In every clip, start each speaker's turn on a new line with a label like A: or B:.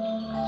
A: Thank you.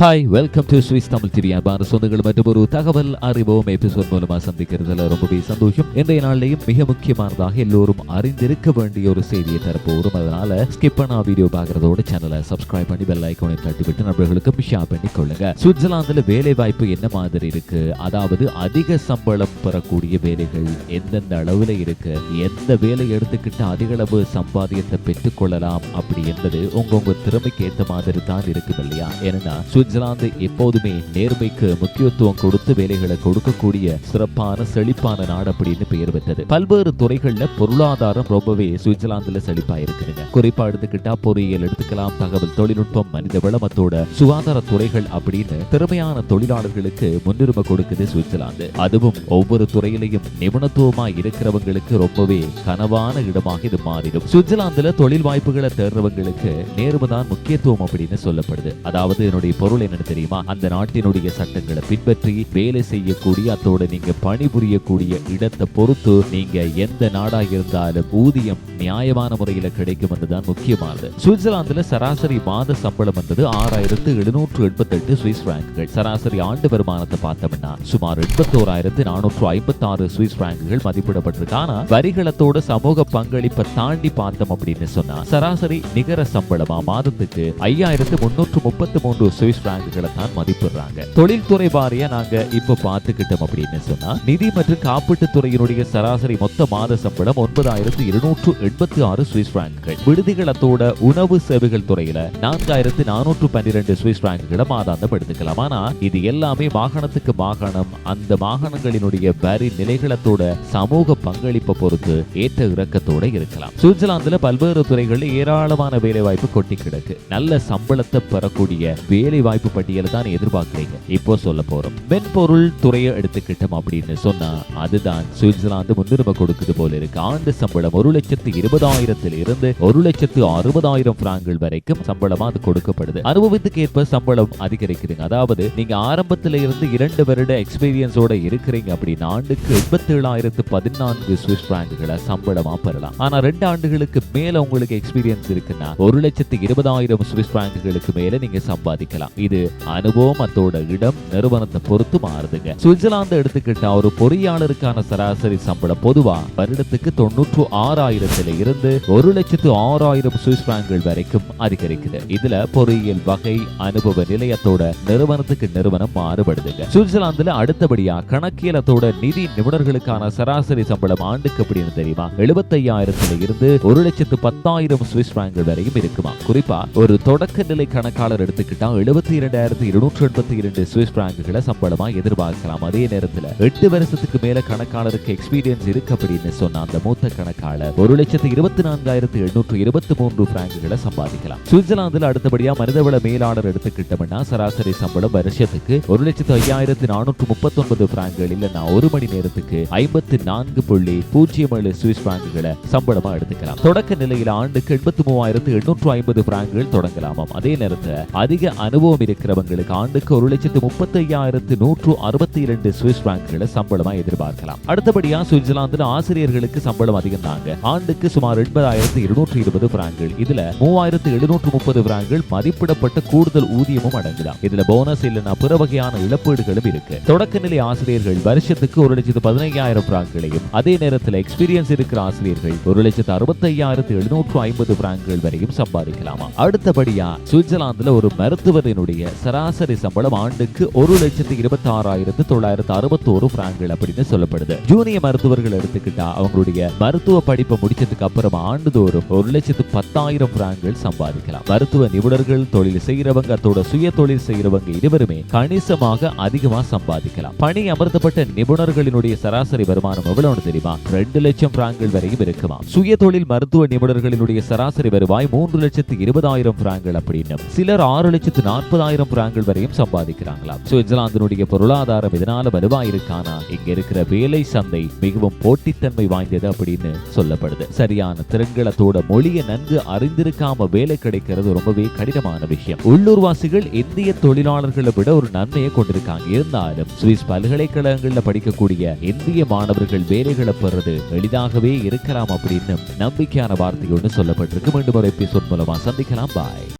A: Hi welcome to Swiss Tamil TV அன்பான சொந்தங்கள் மற்றும் ஒரு தகவல் அறிவோம் எபிசோட் மூலமாக சந்திக்கிறதுல ரொம்பவே சந்தோஷம். இன்றைய நாள்லையும் மிக முக்கியமானதாக எல்லோரும் அறிந்திருக்க வேண்டிய ஒரு செய்தியை தரப்போரும் அதனால ஸ்கிப் பண்ணா வீடியோ பார்க்கறதோட சேனலை சப்ஸ்கிரைப் பண்ணி பெல் ஐக்கானை தட்டிவிட்டு நண்பர்களுக்கு ஷேர் பண்ணி கொள்ளுங்க. சுவிட்சர்லாந்துல வேலை வாய்ப்பு என்ன மாதிரி இருக்கு? அதாவது அதிக சம்பளம் பெறக்கூடிய வேலைகள் எந்தெந்த அளவுல இருக்கு? எந்த வேலை எடுத்துக்கிட்டு அதிக அளவு சம்பாதியத்தை பெற்றுக் கொள்ளலாம்? அப்படி என்பது உங்க உங்க திறமைக்கு ஏற்ற மாதிரி தான் இருக்குது இல்லையா? ஏன்னா நியூசிலாந்து எப்போதுமே நேர்மைக்கு முக்கியத்துவம் கொடுத்து வேலைகளை கொடுக்கக்கூடிய சிறப்பான செழிப்பான நாடு அப்படின்னு பெயர் பெற்றது பல்வேறு துறைகள்ல பொருளாதாரம் ரொம்பவே சுவிட்சர்லாந்துல செழிப்பா இருக்குதுங்க குறிப்பா எடுத்துக்கிட்டா பொறியியல் எடுத்துக்கலாம் தகவல் தொழில்நுட்பம் மனித வளமத்தோட சுகாதார துறைகள் அப்படின்னு திறமையான தொழிலாளர்களுக்கு முன்னுரிமை கொடுக்குது சுவிட்சர்லாந்து. அதுவும் ஒவ்வொரு துறையிலையும் நிபுணத்துவமா இருக்கிறவங்களுக்கு ரொம்பவே கனவான இடமாக இது மாறிடும். சுவிட்சர்லாந்துல தொழில் வாய்ப்புகளை தேடுறவங்களுக்கு நேர்மைதான் முக்கியத்துவம் அப்படின்னு சொல்லப்படுது. அதாவது என்னுடைய பொருள் என்னன்னு தெரியுமா? அந்த நாட்டினுடைய சட்டங்களை பின்பற்றி வேலை செய்யக்கூடிய அத்தோட நீங்க பணிபுரியக்கூடிய இடத்தை பொறுத்து நீங்க எந்த நாடா இருந்தாலும் ஊதியம் நியாயமான முறையில கிடைக்கும் என்றுதான் முக்கியமானது. சுவிட்சர்லாந்துல சராசரி மாத சம்பளம் என்பது ஆறாயிரத்து எழுநூற்று எண்பத்தி எட்டு சுவிஸ் பிராங்குகள். சராசரி ஆண்டு வருமானத்தை பார்த்தோம்னா சுமார் எண்பத்தோராயிரத்து நானூற்று ஐம்பத்தி ஆறு சுவிஸ் பிராங்குகள் மதிப்பிடப்பட்டிருக்கு. ஆனா வரிகளத்தோட சமூக பங்களிப்பை தாண்டி பார்த்தோம் அப்படின்னு சொன்னா சராசரி நிகர சம்பளமா மாதத்துக்கு ஐயாயிரத்து முன்னூற்று முப்பத்தி மூன்று சுவிஸ் பேங்குகளை தான் மதிப்பிடுறாங்க. தொழில்துறை வாரிய நாங்க இப்ப பார்த்துக்கிட்டோம் அப்படின்னு சொன்னா நிதி மற்றும் காப்பீட்டு துறையினுடைய சராசரி மொத்த மாத சம்பளம் ஒன்பதாயிரத்து இருநூற்று எண்பத்தி ஆறு சுவிஸ் பிராங்குகள் விடுதிகளத்தோட உணவு சேவைகள் துறையில நான்காயிரத்து நானூற்று பன்னிரண்டு சுவிஸ் பிராங்குகளை மாதாந்தம் எடுத்துக்கலாம். ஆனா இது எல்லாமே மாகாணத்துக்கு மாகாணம் அந்த மாகாணங்களினுடைய வரி நிலைகளத்தோட சமூக பங்களிப்பை பொறுத்து ஏற்ற இறக்கத்தோட இருக்கலாம். சுவிட்சர்லாந்துல பல்வேறு துறைகளில் ஏராளமான வேலைவாய்ப்பு கொட்டி கிடக்கு. நல்ல சம்பளத்தை பெறக்கூடிய வேலை வாய்ப்பு பட்டியலை தான் எதிர்பார்க்குறீங்க. இப்போ சொல்ல போறோம். மென்பொருள் துறையை எடுத்துக்கிட்டோம் அப்படின்னு சொன்னா அதுதான் சுவிட்சர்லாந்து முன்னுரிமை கொடுக்குது போல இருக்கு. ஆண்டு சம்பளம் ஒரு லட்சத்து இருபதாயிரத்தில் இருந்து ஒரு லட்சத்து அறுபதாயிரம் பிராங்கள் வரைக்கும் சம்பளமா அது கொடுக்கப்படுது. அனுபவத்துக்கு ஏற்ப சம்பளம் அதிகரிக்குதுங்க. அதாவது நீங்க ஆரம்பத்துல இருந்து இரண்டு வருட எக்ஸ்பீரியன்ஸோட இருக்கிறீங்க அப்படின்னா ஆண்டுக்கு எண்பத்தி ஏழாயிரத்து பதினான்கு சுவிஸ் பிராங்குகளை சம்பளமா பெறலாம். ஆனா ரெண்டு ஆண்டுகளுக்கு மேல உங்களுக்கு எக்ஸ்பீரியன்ஸ் இருக்குன்னா ஒரு லட்சத்து இருபதாயிரம் சுவிஸ் பிராங்குகளுக்கு மேல நீங்க சம்பாதிக்கலாம். இது அனுபவம் அதோட இடம் நிறுவனத்தை பொறுத்து மாறுதுங்க. சுவிட்சர்லாந்து எடுத்துக்கிட்டா ஒரு பொறியாளருக்கான சராசரி சம்பளம் பொதுவா வருடத்துக்கு தொண்ணூற்று ஆறாயிரத்துல இருந்து ஒரு லட்சத்து ஆறாயிரம் சுவிஸ் பிராங்குகள் வரைக்கும் அதிகரிக்குது. இதுல பொறியியல் வகை அனுபவ நிலையத்தோட நிறுவனத்துக்கு நிறுவனம் மாறுபடுதுங்க. சுவிட்சர்லாந்துல அடுத்தபடியா கணக்கியலத்தோட நிதி நிபுணர்களுக்கான சராசரி சம்பளம் ஆண்டுக்கு அப்படின்னு தெரியுமா? எழுபத்தையாயிரத்துல இருந்து ஒரு லட்சத்து பத்தாயிரம் சுவிஸ் பிராங்குகள் வரையும் இருக்குமா? குறிப்பா ஒரு தொடக்க நிலை கணக்காளர் எடுத்துக்கிட்டா எழுபத்தி இருபத்தி இரண்டாயிரத்தி இருநூற்று எண்பத்தி இரண்டு சுவிஸ் பிராங்குகளை சம்பளமா எதிர்பார்க்கலாம். அதே நேரத்தில் எட்டு வருஷத்துக்கு மேல கணக்காளருக்கு எக்ஸ்பீரியன்ஸ் இருக்கு அப்படின்னு சொன்ன அந்த மூத்த கணக்காளர் ஒரு லட்சத்து இருபத்தி நான்காயிரத்து எண்ணூற்று இருபத்தி மூன்று பிராங்குகளை சம்பாதிக்கலாம். சுவிட்சர்லாந்தில் அடுத்தபடியா மனிதவள மேலாளர் எடுத்துக்கிட்டோம்னா சராசரி சம்பளம் வருஷத்துக்கு ஒரு லட்சத்து ஐயாயிரத்து நானூற்று முப்பத்தி ஒன்பது பிராங்குகள் இல்லைன்னா ஒரு மணி நேரத்துக்கு ஐம்பத்தி நான்கு புள்ளி பூஜ்ஜியம் ஏழு சுவிஸ் பிராங்குகளை சம்பளமா எடுத்துக்கலாம். தொடக்க நிலையில் ஆண்டுக்கு எண்பத்தி மூவாயிரத்து எண்ணூற்று ஐம்பது பிராங்குகள் தொடங்கலாமாம். அதே நேரத்தில் அதிக அனுபவம் இருக்கிறவங்களுக்கு ஆண்டுக்கு ஒரு லட்சத்து முப்பத்தி ஐயாயிரத்து நூற்று அறுபத்தி இரண்டு சுவிஸ் பிராங்குகளை சம்பளமா எதிர்பார்க்கலாம். அடுத்தபடியா சுவிட்சர்லாந்துல ஆசிரியர்களுக்கு சம்பளம் அதிகம் தாங்க ஆண்டுக்கு சுமார் எண்பதாயிரத்து இருநூற்று இருபது பிராங்குகள் இதுல மூவாயிரத்து எழுநூற்று முப்பது பிராங்குகள் மதிப்பிடப்பட்ட கூடுதல் ஊதியமும் அடங்கலாம் இதுல போனஸ் இல்லைன்னா பிற வகையான இழப்பீடுகளும் இருக்கு. தொடக்க நிலை ஆசிரியர்கள் வருஷத்துக்கு ஒரு லட்சத்து பதினைஞ்சாயிரம் பிராங்குகளையும் அதே நேரத்தில் எக்ஸ்பீரியன்ஸ் இருக்கிற ஆசிரியர்கள் ஒரு லட்சத்து அறுபத்தையாயிரத்து எழுநூற்று ஐம்பது பிராங்குகள் வரையும் சம்பாதிக்கலாமா? அடுத்தபடியா சுவிட்சர்லாந்துல ஒரு மருத்துவரினுடைய நிபுணர்களுடைய சராசரி சம்பளம் ஆண்டுக்கு ஒரு லட்சத்து இருபத்தி ஆறாயிரத்து தொள்ளாயிரத்து அறுபத்தோரு பிராங்குகள் அப்படின்னு சொல்லப்படுது. ஜூனியர் மருத்துவர்கள் எடுத்துக்கிட்டா அவங்களுடைய மருத்துவ படிப்பை முடிச்சதுக்கு அப்புறம் ஆண்டுதோறும் ஒரு லட்சத்து பத்தாயிரம் பிராங்குகள் சம்பாதிக்கலாம். மருத்துவ நிபுணர்கள் தொழில் செய்கிறவங்க அதோட சுய தொழில் செய்கிறவங்க இருவருமே கணிசமாக அதிகமாக சம்பாதிக்கலாம். பணி அமர்த்தப்பட்ட நிபுணர்களினுடைய சராசரி வருமானம் எவ்வளவுன்னு தெரியுமா? ரெண்டு லட்சம் பிராங்குகள் வரையும் இருக்குமா? சுய தொழில் மருத்துவ நிபுணர்களினுடைய சராசரி வருவாய் மூன்று லட்சத்து இருபதாயிரம் பிராங்குகள் அப்படின்னு. சிலர் ஆறு லட்சத்து நாற்பது நாற்பதாயிரம் புறாங்கள் வரையும் சம்பாதிக்கிறாங்களாம். சுவிட்சர்லாந்தினுடைய பொருளாதாரம் இதனால வலுவாயிருக்கானா? இங்க இருக்கிற வேலை சந்தை மிகவும் போட்டித்தன்மை வாய்ந்தது அப்படின்னு சொல்லப்படுது. சரியான திறன்களத்தோட மொழியை நன்கு அறிந்திருக்காம வேலை கிடைக்கிறது ரொம்பவே கடினமான விஷயம். உள்ளூர்வாசிகள் இந்திய தொழிலாளர்களை விட ஒரு நன்மையை கொண்டிருக்காங்க. இருந்தாலும் சுவிஸ் பல்கலைக்கழகங்கள்ல படிக்கக்கூடிய இந்திய மாணவர்கள் வேலைகளை பெறது எளிதாகவே இருக்கலாம் அப்படின்னு நம்பிக்கையான வார்த்தை ஒன்று சொல்லப்பட்டிருக்கு. மீண்டும் ஒரு எபிசோட் மூலமா சந்திக்கலாம். பாய்